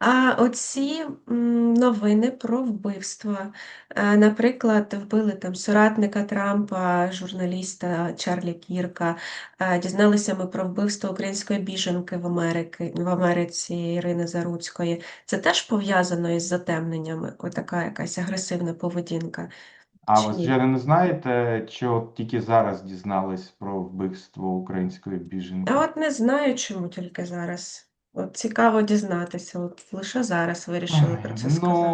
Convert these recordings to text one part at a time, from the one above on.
А оці новини про вбивства. Е, Наприклад, вбили там соратника Трампа, журналіста Чарлі Кірка. Е, Дізналися ми про вбивство української біженки в Америки, в Америці Ірини Заруцької. Це теж пов'язано із затемненнями, отака якась агресивна поведінка. А Чи ви вже не знаєте, чи от тільки зараз дізнались про вбивство української біженки? А от не знаю, чому тільки зараз. От цікаво дізнатися. От лише зараз вирішили про це Ну, сказати.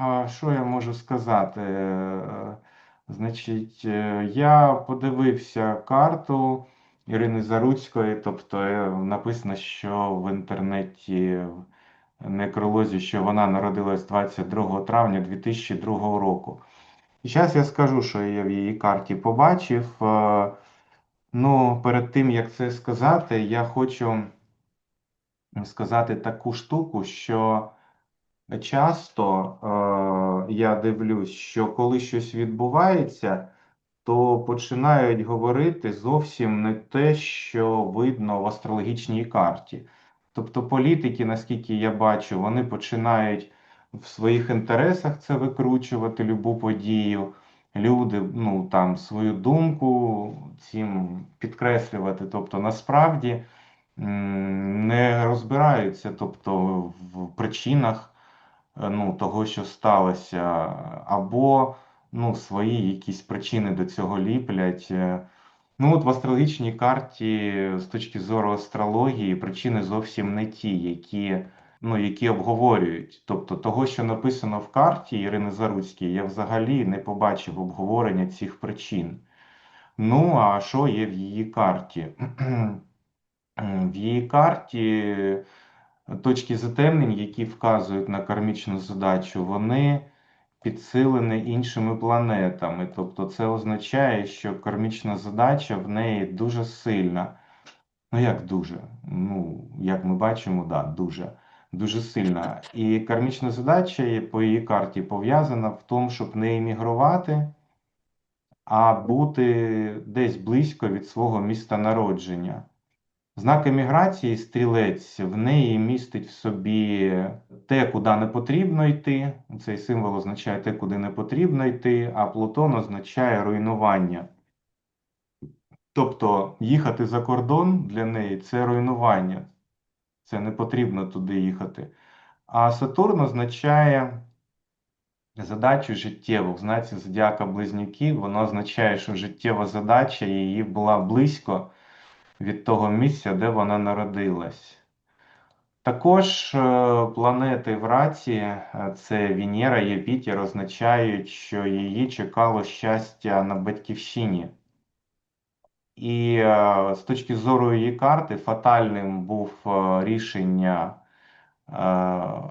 а що я можу сказати? Е, Значить, е, я подивився карту Ірини Заруцької, тобто е, написано, що в інтернеті в некролозі, що вона народилась 22 травня 2002 року. І зараз я скажу, що я в її карті побачив. Е, Ну, перед тим, як це сказати, я хочу сказати таку штуку, що часто е, я дивлюсь, що коли щось відбувається, то починають говорити зовсім не те, що видно в астрологічній карті. Тобто політики, наскільки я бачу, вони починають в своїх інтересах це викручувати любу подію. Люди, ну там свою думку цим підкреслювати. Тобто, насправді не розбираються, тобто в причинах е, ну, того, що сталося, або ну, свої якісь причини до цього ліплять. Е, Ну, от в астрологічній карті, з точки зору астрології, причини зовсім не ті, які, ну, які обговорюють. Тобто, того, що написано в карті Ірини Заруцькій, я взагалі не побачив обговорення цих причин. Ну, а що є в її карті? В її карті точки затемнень, які вказують на кармічну задачу, вони підсилені іншими планетами. Тобто це означає, що кармічна задача в неї дуже сильна. Ну, як дуже? Ну, як ми бачимо, да, дуже. Дуже сильна. І кармічна задача по її карті пов'язана в тому, щоб не емігрувати, а бути десь близько від свого міста народження. Знак еміграції стрілець в неї містить в собі те, куди не потрібно йти. Цей символ означає те, куди не потрібно йти, а Плутон означає руйнування. Тобто їхати за кордон для неї це руйнування. Це не потрібно туди їхати. А Сатурн означає задачу життєву. В знаці Зодіака Близнюків воно означає, що життєва задача її була близько від того місця, де вона народилась. Також е, планети в раці, е, це Венера, Юпітер, означають, що її чекало щастя на батьківщині. І е, з точки зору її карти, фатальним був рішення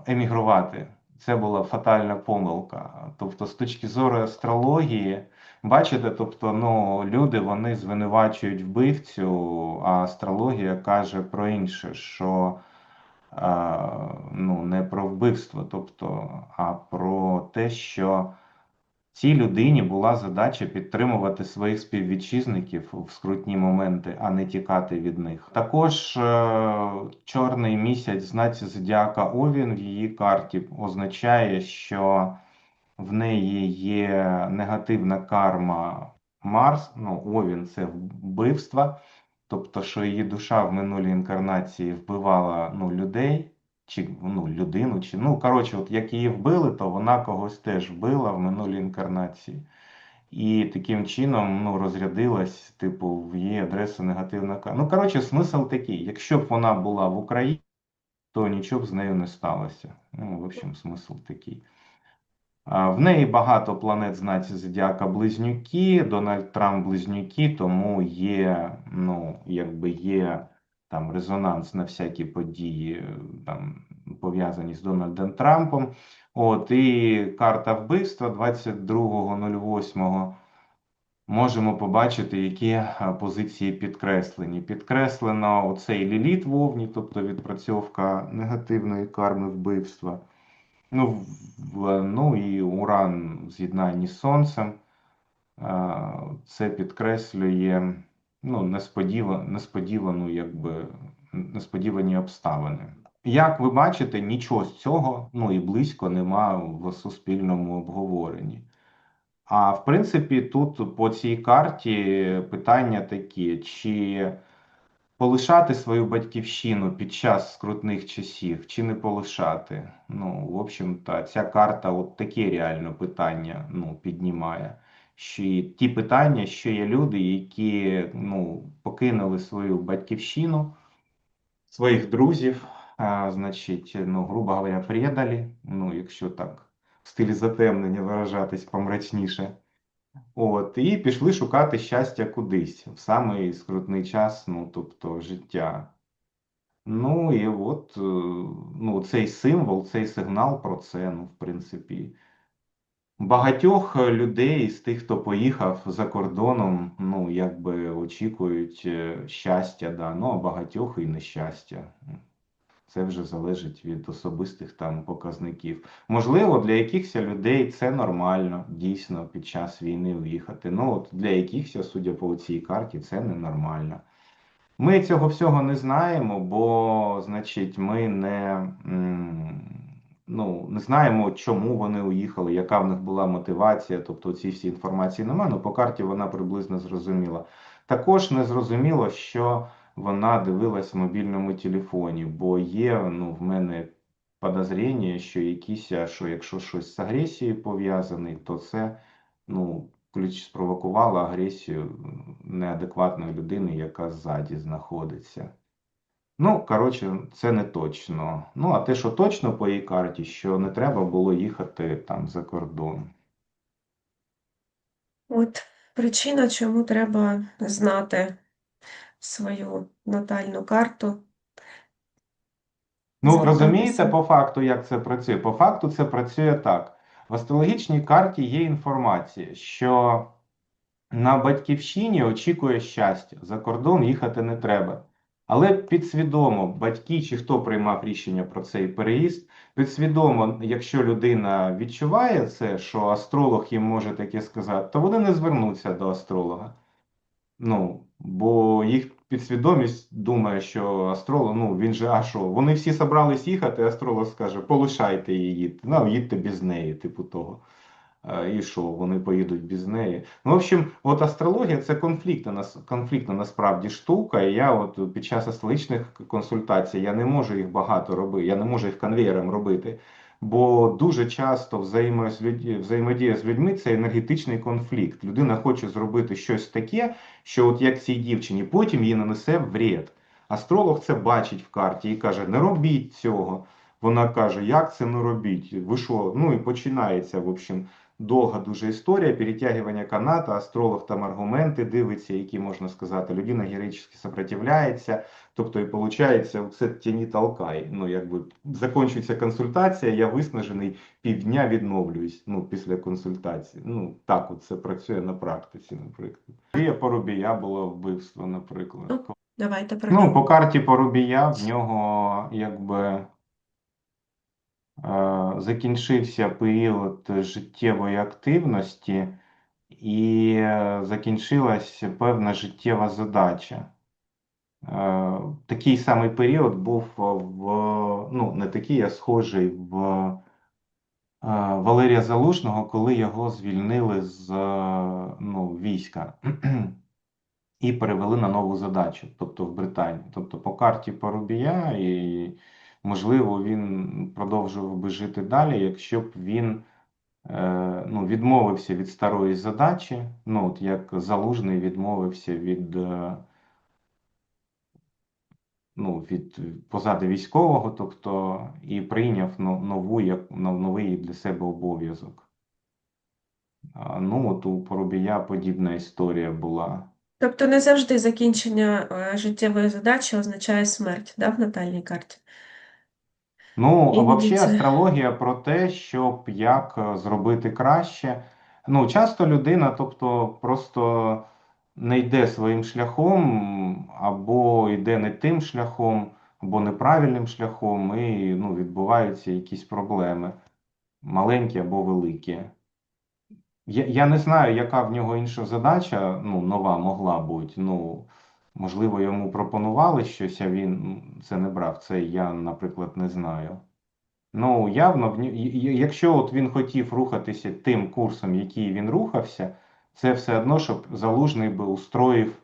емігрувати. Це була фатальна помилка. Тобто, з точки зору астрології, бачите, тобто, ну, люди вони звинувачують вбивцю, а астрологія каже про інше, що е, ну, не про вбивство, тобто, а про те, що Цій людині була задача підтримувати своїх співвітчизників в скрутні моменти, а не тікати від них. Також е, чорний місяць знаці зодіака Овін в її карті означає, що в неї є негативна карма Марс. Ну, Овін це вбивство, тобто, що її душа в минулій інкарнації вбивала ну, людей чи ну, людину, чи ну коротше, от як її вбили, то вона когось теж вбила в минулій інкарнації. І таким чином ну, розрядилась, типу, в її адресу негативна карта. Ну, коротше, смисл такий: якщо б вона була в Україні, то нічого б з нею не сталося. Ну, в общем, смисл такий. В неї багато планет знаці Зодіака Близнюки, Дональд Трамп Близнюки, тому є, ну, якби є там резонанс на всякі події, там пов'язані з Дональдом Трампом. От, і карта вбивства 22.08 можемо побачити, які позиції підкреслені. Підкреслено оцей ліліт вовні, тобто відпрацьовка негативної карми вбивства. Ну, ну і уран в з'єднанні з Сонцем. Це підкреслює ну, несподівану, несподівану, якби, несподівані обставини. Як ви бачите, нічого з цього ну і близько нема в суспільному обговоренні. А в принципі, тут по цій карті питання такі: чи полишати свою батьківщину під час скрутних часів, чи не полишати? Ну, в общем-то, ця карта от такі реально питання ну, піднімає. Що ті питання, що є люди, які ну, покинули свою батьківщину, своїх друзів, а, значить, ну, грубо говоря, предали, ну, якщо так в стилі затемнення виражатись помрачніше. От, і пішли шукати щастя кудись в самий скрутний час, ну, тобто життя. Ну і от е, ну, цей символ, цей сигнал про це, ну, в принципі. Багатьох людей з тих, хто поїхав за кордоном, ну, якби очікують е, щастя, да, ну, а багатьох і нещастя. Це вже залежить від особистих там показників. Можливо, для якихось людей це нормально, дійсно, під час війни уїхати. Ну, от для якихось, судя по цій карті, це ненормально. Ми цього всього не знаємо, бо, значить, ми не, ну, не знаємо, чому вони уїхали, яка в них була мотивація. Тобто ці всі інформації немає, але по карті вона приблизно зрозуміла. Також не зрозуміло, що вона дивилась в мобільному телефоні, бо є ну, в мене подозріння, що якісь, що якщо щось з агресією пов'язаний, то це ну, ключ спровокувало агресію неадекватної людини, яка ззаді знаходиться. Ну, коротше, це не точно. Ну, а те, що точно по її карті, що не треба було їхати там за кордон. От причина, чому треба знати свою натальну карту. Ну, розумієте, по факту, як це працює? По факту це працює так. В астрологічній карті є інформація, що на батьківщині очікує щастя, за кордон їхати не треба. Але підсвідомо, батьки чи хто приймав рішення про цей переїзд, підсвідомо, якщо людина відчуває це, що астролог їм може таке сказати, то вони не звернуться до астролога. Ну, бо їх підсвідомість думає, що астролог, ну він же, а що, вони всі собрались їхати, астролог скаже, полишайте її, ну, їдьте без неї, типу того. Е, І що, вони поїдуть без неї. Ну, в общем, от астрологія це конфліктна, конфліктна насправді штука. І я от під час астрологічних консультацій я не можу їх багато робити, я не можу їх конвеєром робити. Бо дуже часто взаємо взаємодія з людьми це енергетичний конфлікт. Людина хоче зробити щось таке, що от як цій дівчині, потім їй нанесе вред. Астролог це бачить в карті і каже: не робіть цього. Вона каже, як це не робіть? Ви що? Ну і починається, в общем, довга дуже історія, перетягування каната, астролог там аргументи дивиться, які можна сказати, людина героїчно сопротивляється. Тобто, і виходить, це тяні толкай. Ну, якби закінчується консультація, я виснажений, півдня відновлююсь ну, після консультації. Ну, так от це працює на практиці, наприклад. Марія Порубія було вбивство, наприклад. Давайте про Ну, по карті Порубія в нього якби закінчився період життєвої активності і е, закінчилась певна життєва задача. Е, Такий самий період був в, ну, не такий, а схожий в е, Валерія Залужного, коли його звільнили з ну, війська і перевели на нову задачу, тобто в Британію. Тобто по карті Порубія, і можливо він продовжував би жити далі, якщо б він е, ну, відмовився від старої задачі, ну от як Залужний відмовився від, е, ну, від позади військового, тобто і прийняв нову, як, новий для себе обов'язок. Ну, от у Порубія подібна історія була. Тобто не завжди закінчення е, життєвої задачі означає смерть, да, в натальній карті? Ну, взагалі, це- астрологія про те, щоб як е, зробити краще. Ну, часто людина, тобто, просто не йде своїм шляхом, або йде не тим шляхом, або неправильним шляхом, і ну, відбуваються якісь проблеми, маленькі або великі. Я, я не знаю, яка в нього інша задача, ну, нова могла бути. Ну, Можливо, йому пропонували щось, а він це не брав. Це я, наприклад, не знаю. Ну, явно, якщо от він хотів рухатися тим курсом, який він рухався, це все одно, щоб Залужний би устроїв,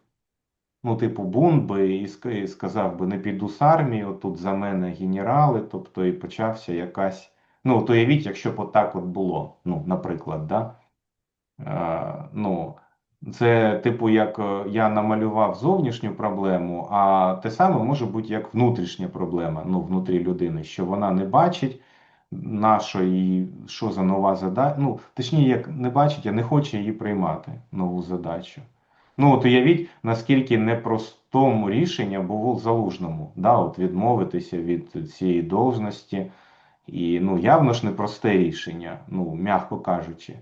ну, типу, бунт би і сказав би, не піду з армії, отут за мене генерали, тобто і почався якась. Ну, от уявіть, якщо б отак от було, ну, наприклад, да? Е, ну, це, типу, як е, я намалював зовнішню проблему, а те саме може бути як внутрішня проблема, ну, внутрі людини, що вона не бачить, на що що за нова задача. Ну, точніше, як не бачить, а не хоче її приймати, нову задачу. Ну, от уявіть, наскільки непростому рішення було залужному, да, от відмовитися від цієї должності. І ну, явно ж непросте рішення, ну, м'яко кажучи.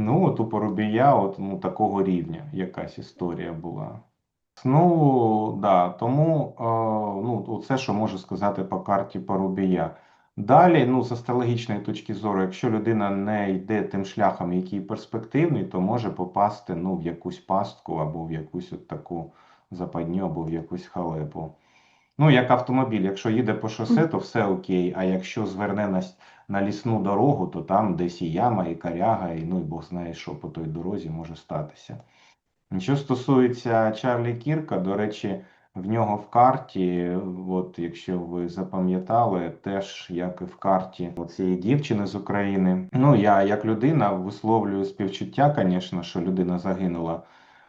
Ну, от у Парубія от, ну, такого рівня якась історія була. Ну, да, тому е, ну, це, що можу сказати по карті Парубія. Далі, ну, з астрологічної точки зору, якщо людина не йде тим шляхом, який перспективний, то може попасти ну, в якусь пастку або в якусь от таку западню, або в якусь халепу. Ну, як автомобіль, якщо їде по шосе, то все окей. А якщо зверне на, на лісну дорогу, то там десь і яма, і коряга, і ну і Бог знає, що по той дорозі може статися. Що стосується Чарлі Кірка, до речі, в нього в карті, от якщо ви запам'ятали, теж як і в карті цієї дівчини з України. Ну, я як людина висловлюю співчуття, звісно, що людина загинула.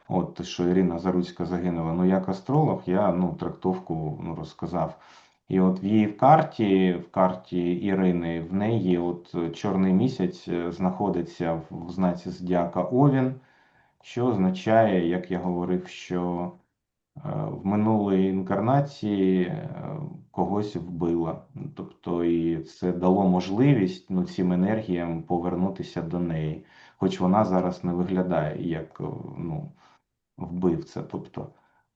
От що Ірина Заруцька загинула. Ну, як астролог, я ну, трактовку ну, розказав. І от в її карті, в карті Ірини, в неї от чорний місяць е, знаходиться в, знаці зодіака Овін, що означає, як я говорив, що е, в минулій інкарнації е, когось вбила. Тобто, і це дало можливість ну, цим енергіям повернутися до неї. Хоч вона зараз не виглядає як ну, вбивця. Тобто.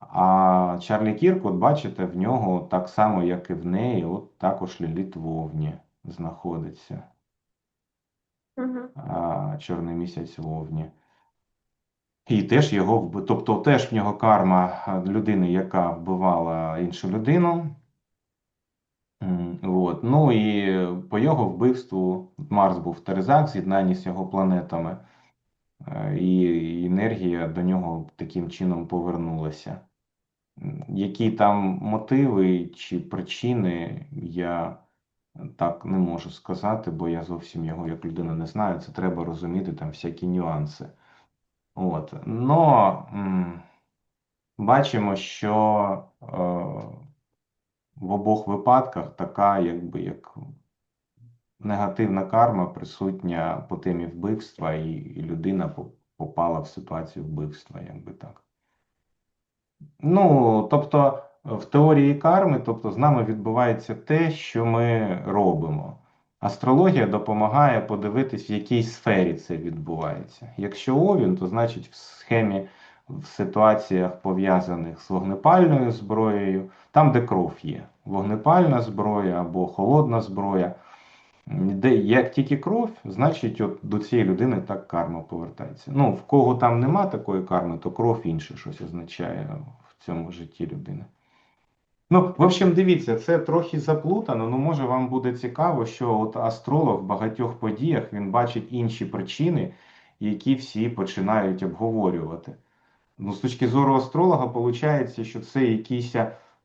А Чарлі Кірк, от бачите, в нього так само, як і в неї, от також Ліліт Вовні знаходиться. Мгм. А, Чорний місяць Вовні. І теж його тобто теж в нього карма людини, яка вбивала іншу людину. От. Ну і по його вбивству Марс був в Терезах, з'єднанні з його планетами. Е, І енергія до нього таким чином повернулася. Які там мотиви чи причини, я так не можу сказати, бо я зовсім його як людина не знаю. Це треба розуміти там всякі нюанси. От. Но м, бачимо, що е, в обох випадках така, якби як негативна карма присутня по темі вбивства, і, і людина попала в ситуацію вбивства, якби так. Ну, тобто, в теорії карми, тобто, з нами відбувається те, що ми робимо. Астрологія допомагає подивитись, в якій сфері це відбувається. Якщо овін, то значить в схемі, в ситуаціях пов'язаних з вогнепальною зброєю, там, де кров є, вогнепальна зброя або холодна зброя. Де як тільки кров, значить от до цієї людини так карма повертається. Ну, в кого там нема такої карми, то кров інше щось означає в цьому житті людини. Ну, в общем, дивіться, це трохи заплутано, ну може вам буде цікаво, що от астролог в багатьох подіях він бачить інші причини, які всі починають обговорювати. Ну, з точки зору астролога, виходить, що це якийсь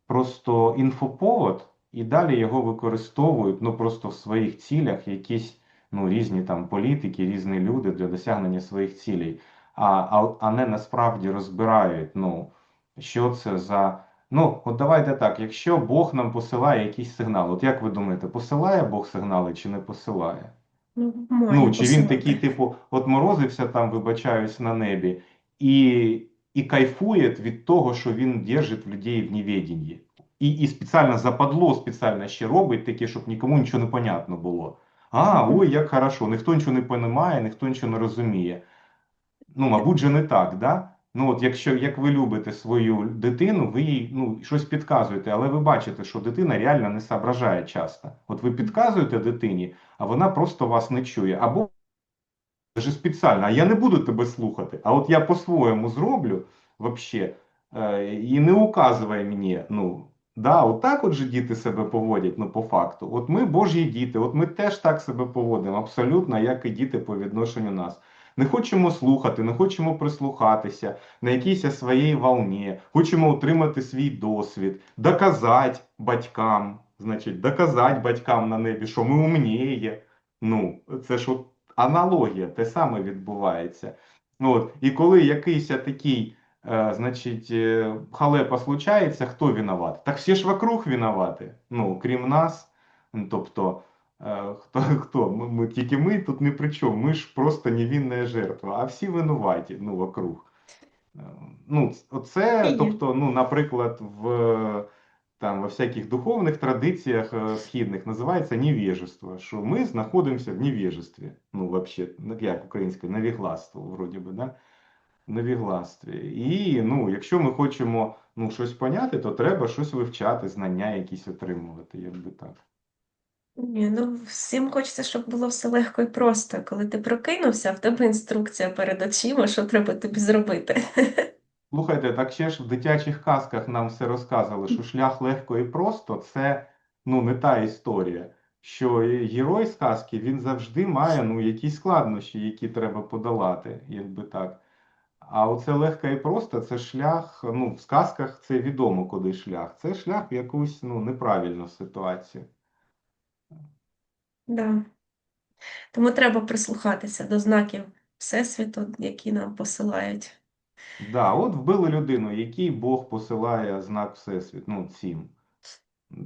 просто інфоповод, і далі його використовують ну, просто в своїх цілях якісь ну, різні там політики, різні люди для досягнення своїх цілей, а, а, а не насправді розбирають, ну, що це за. Ну, от давайте так, якщо Бог нам посилає якийсь сигнал, от як ви думаєте, посилає Бог сигнали чи не посилає? Ну, Ну, чи він такий, типу, от морозився там, вибачаюсь, на небі, і, і кайфує від того, що він держить людей в неведенні. І, і спеціально западло, спеціально ще робить таке, щоб нікому нічого не понятно було. А, ой, як хорошо, ніхто нічого не розуміє, ніхто нічого не розуміє. Ну, мабуть, же не так, да? Ну, от якщо як ви любите свою дитину, ви їй ну, щось підказуєте, але ви бачите, що дитина реально не соображає часто. От ви підказуєте дитині, а вона просто вас не чує. Або даже спеціально, а я не буду тебе слухати, а от я по-своєму зроблю вообще. Е, і не указує мені, ну, да, от так от же діти себе поводять, ну, по факту. От ми Божі діти, от ми теж так себе поводимо, абсолютно, як і діти по відношенню нас. Не хочемо слухати, не хочемо прислухатися на якійсь своїй волні, хочемо отримати свій досвід, доказати батькам, значить, доказати батькам на небі, що ми умніє. Ну, це ж от аналогія, те саме відбувається. От. І коли якийсь такий, значить, е, халепа случається, хто виноват? Так всі ж вокруг винуваті, ну, крім нас. Тобто, е, хто, хто? Ми, ми, тільки ми тут не при чому, ми ж просто невинна жертва, а всі винуваті, ну, вокруг. Е, Ну, оце, тобто, ну, наприклад, в там, во всяких духовних традиціях е, східних називається невежество, що ми знаходимося в невежестві. Ну, вообще, ну, як українською, навігластво, вроді би, да? Навігластві. І ну, якщо ми хочемо ну, щось поняти, то треба щось вивчати, знання якісь отримувати, якби так. Ні, ну всім хочеться, щоб було все легко і просто. Коли ти прокинувся, в тебе інструкція перед очима, що треба тобі зробити. Слухайте, так ще ж в дитячих казках нам все розказували, що шлях легко і просто це ну, не та історія. Що герой сказки він завжди має ну, якісь складнощі, які треба подолати, якби так. А оце легко і просто це шлях, ну, в сказках це відомо, куди шлях. Це шлях в якусь ну, неправильну ситуацію. Да. Тому треба прислухатися до знаків Всесвіту, які нам посилають. Да, от вбили людину, який Бог посилає знак Всесвіт, ну, цим.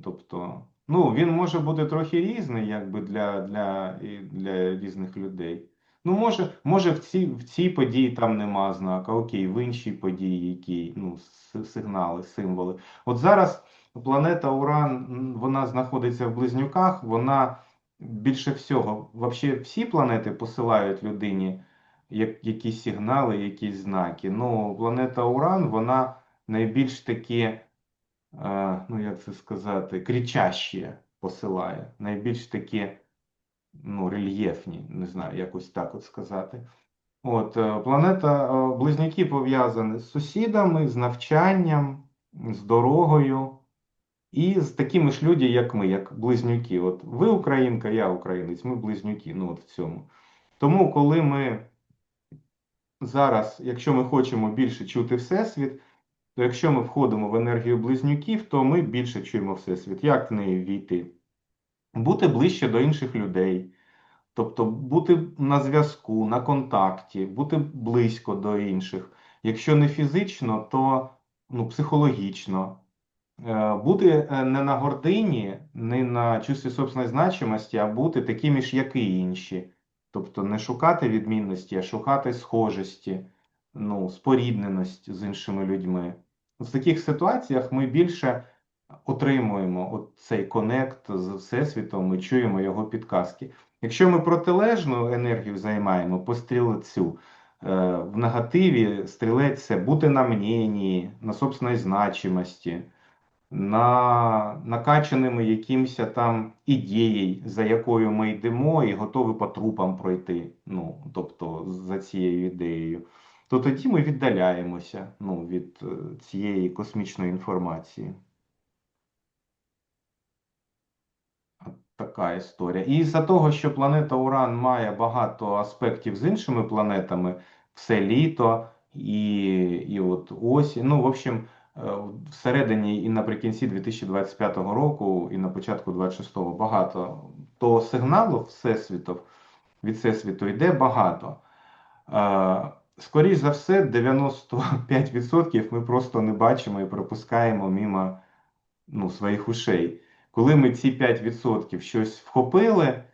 Тобто, ну, він може бути трохи різний, якби для, для, для різних людей. Ну, може, може в цій, в цій події там нема знака, окей, в іншій події, які, ну, сигнали, символи. От зараз планета Уран, вона знаходиться в Близнюках, вона більше всього, взагалі всі планети посилають людині як, якісь сигнали, якісь знаки. Ну, планета Уран, вона найбільш таки е, ну як це сказати, кричащі посилає, найбільш такі ну, рельєфні, не знаю, якось так от сказати. От, е, планета е, Близнюки пов'язані з сусідами, з навчанням, з дорогою і з такими ж людьми, як ми, як близнюки. От ви українка, я українець, ми близнюки. Ну, от в цьому. Тому, коли ми зараз, якщо ми хочемо більше чути Всесвіт, то якщо ми входимо в енергію близнюків, то ми більше чуємо Всесвіт. Як в неї війти? Бути ближче до інших людей, тобто бути на зв'язку, на контакті, бути близько до інших. Якщо не фізично, то ну, психологічно. Е, Бути е, не на гордині, не на чувстві собственної значимості, а бути такими ж, як і інші. Тобто не шукати відмінності, а шукати схожості, ну, спорідненість з іншими людьми. В таких ситуаціях ми більше отримуємо от цей конект з Всесвітом, ми чуємо його підказки. Якщо ми протилежну енергію займаємо по стрілецю, е, в негативі стрілець бути на мненні, на собственній значимості, на накачаними якимось там ідеєю, за якою ми йдемо, і готові по трупам пройти, ну, тобто за цією ідеєю, то тоді ми віддаляємося ну, від е, цієї космічної інформації. Така історія. І за того, що планета Уран має багато аспектів з іншими планетами, все літо і, і от осінь. Ну, в общем, е, всередині і наприкінці 2025 року, і на початку 26-го багато, то сигналу Всесвіту, від Всесвіту йде багато. Е, Скоріш за все, 95% ми просто не бачимо і пропускаємо мимо ну, своїх ушей. Коли ми ці 5% щось вхопили,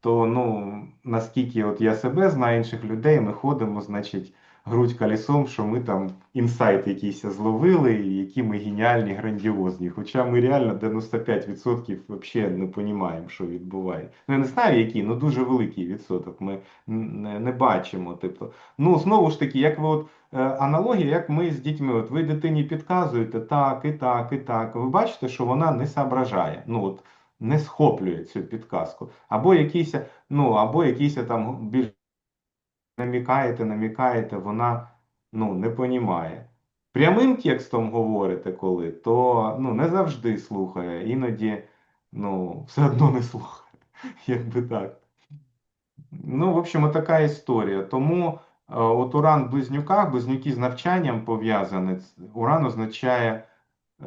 то ну, наскільки от я себе знаю інших людей, ми ходимо, значить, грудь колесом, що ми там інсайт якийсь зловили, і які ми геніальні, грандіозні. Хоча ми реально 95% взагалі не розуміємо, що відбувається. Ну, я не знаю, який, але дуже великий відсоток. Ми не, не бачимо. Тобто, ну, знову ж таки, як ви от е, аналогія, як ми з дітьми, от ви дитині підказуєте так, і так, і так. Ви бачите, що вона не соображає. Ну, от, не схоплює цю підказку. Або якийсь, ну, або якийсь там більш намікаєте, намікаєте, вона ну, не понімає. прямим текстом говорите коли, то ну, не завжди слухає, іноді ну, все одно не слухає. Якби так. Ну, в общем, така історія. Тому е, от уран в близнюках, близнюки з навчанням пов'язані. Уран означає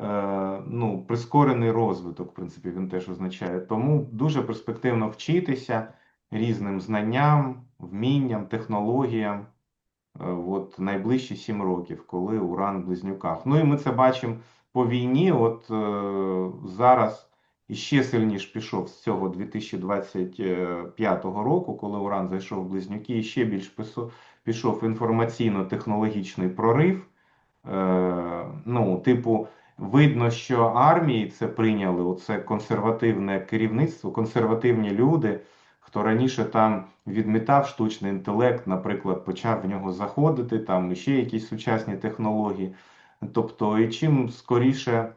е, ну, прискорений розвиток, в принципі, він теж означає. Тому дуже перспективно вчитися різним знанням, вмінням, технологіям. е, От найближчі сім років, коли уран в близнюках. Ну і ми це бачимо по війні. От е, зараз іще сильніше пішов з цього 2025 року, коли уран зайшов в близнюки, і ще більш пішов інформаційно-технологічний прорив. Е, ну, типу, видно, що армії це прийняли, оце консервативне керівництво, консервативні люди. Хто раніше там відмітав штучний інтелект, наприклад, почав в нього заходити, там ще якісь сучасні технології. Тобто, і чим скоріше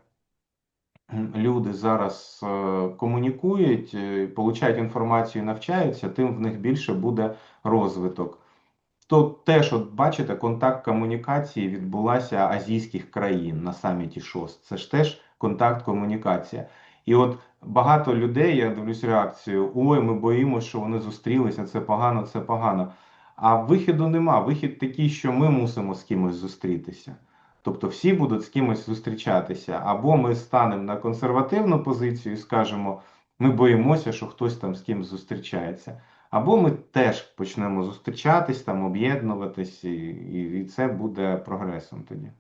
люди зараз е, комунікують, е, получають інформацію навчаються, тим в них більше буде розвиток. То теж, от бачите, контакт комунікації відбулася азійських країн на саміті ШОС. Це ж теж контакт комунікація. І от багато людей, я дивлюсь реакцію: ой, ми боїмося, що вони зустрілися, це погано, це погано. А виходу нема. Вихід такий, що ми мусимо з кимось зустрітися. Тобто всі будуть з кимось зустрічатися. Або ми станемо на консервативну позицію і скажемо, ми боїмося, що хтось там з кимось зустрічається. Або ми теж почнемо зустрічатись, там, об'єднуватись, і, і це буде прогресом тоді.